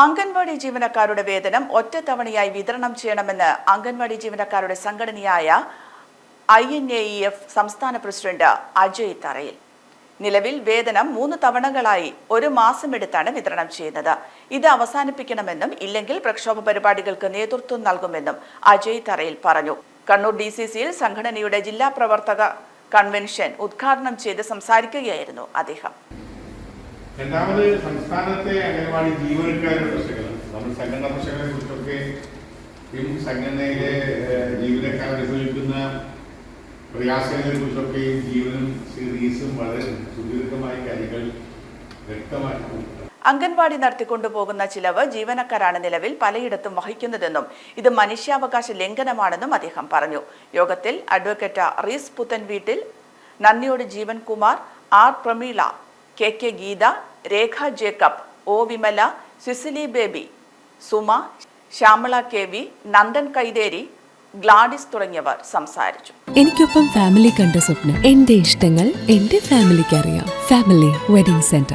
അംഗൻവാടി ജീവനക്കാരുടെ വേതനം ഒറ്റത്തവണയായി വിതരണം ചെയ്യണമെന്ന് അംഗൻവാടി ജീവനക്കാരുടെ സംഘടനയായ I N A E F സംസ്ഥാന പ്രസിഡന്റ് അജയ് തറയിൽ. നിലവിൽ വേതനം മൂന്ന് തവണകളായി ഒരു മാസം മാസമെടുത്താണ് വിതരണം ചെയ്യുന്നത്. ഇത് അവസാനിപ്പിക്കണമെന്നും ഇല്ലെങ്കിൽ പ്രക്ഷോഭ പരിപാടികൾക്ക് നേതൃത്വം നൽകുമെന്നും അജയ് തറയിൽ പറഞ്ഞു. കണ്ണൂർ ഡി സി സിയിൽ സംഘടനയുടെ ജില്ലാ പ്രവർത്തക കൺവെൻഷൻ ഉദ്ഘാടനം ചെയ്ത് സംസാരിക്കുകയായിരുന്നു അദ്ദേഹം. രണ്ടാമത് സംസ്ഥാനത്തെ അംഗൻവാടി ജീവനക്കാരുടെ പ്രശ്നങ്ങൾ നമ്മൾ സംഘടന പ്രശ്നങ്ങളെ കുറിച്ചൊക്കെ ഈ സംഘടനയിലെ ജീവനക്കാർ അനുഭവിക്കുന്ന പ്രയാസങ്ങളെ കുറിച്ചൊക്കെയും ജീവനും സീരീസും വളരെ സുദീർഘമായ കാര്യങ്ങൾ വ്യക്തമാക്കി അംഗൻവാടി നടത്തിക്കൊണ്ടുപോകുന്ന ചിലവ് ജീവനക്കാരാണ് നിലവിൽ പലയിടത്തും വഹിക്കുന്നതെന്നും ഇത് മനുഷ്യാവകാശ ലംഘനമാണെന്നും അദ്ദേഹം പറഞ്ഞു. യോഗത്തിൽ അഡ്വക്കേറ്റ് റീസ് പുത്തൻ വീട്ടിൽ നന്ദിയോട് Jeevan Kumar R Prameela K K Geetha Rekha Jacob O Vimala Cicily Baby Suma Shyamala K V Nandan Kaitheri Gladys തുടങ്ങിയവർ സംസാരിച്ചു. എനിക്കൊപ്പം ഫാമിലി കണ്ട സ്വപ്നം എന്റെ ഇഷ്ടങ്ങൾ എന്റെ ഫാമിലിക്ക് അറിയാം. Family wedding centre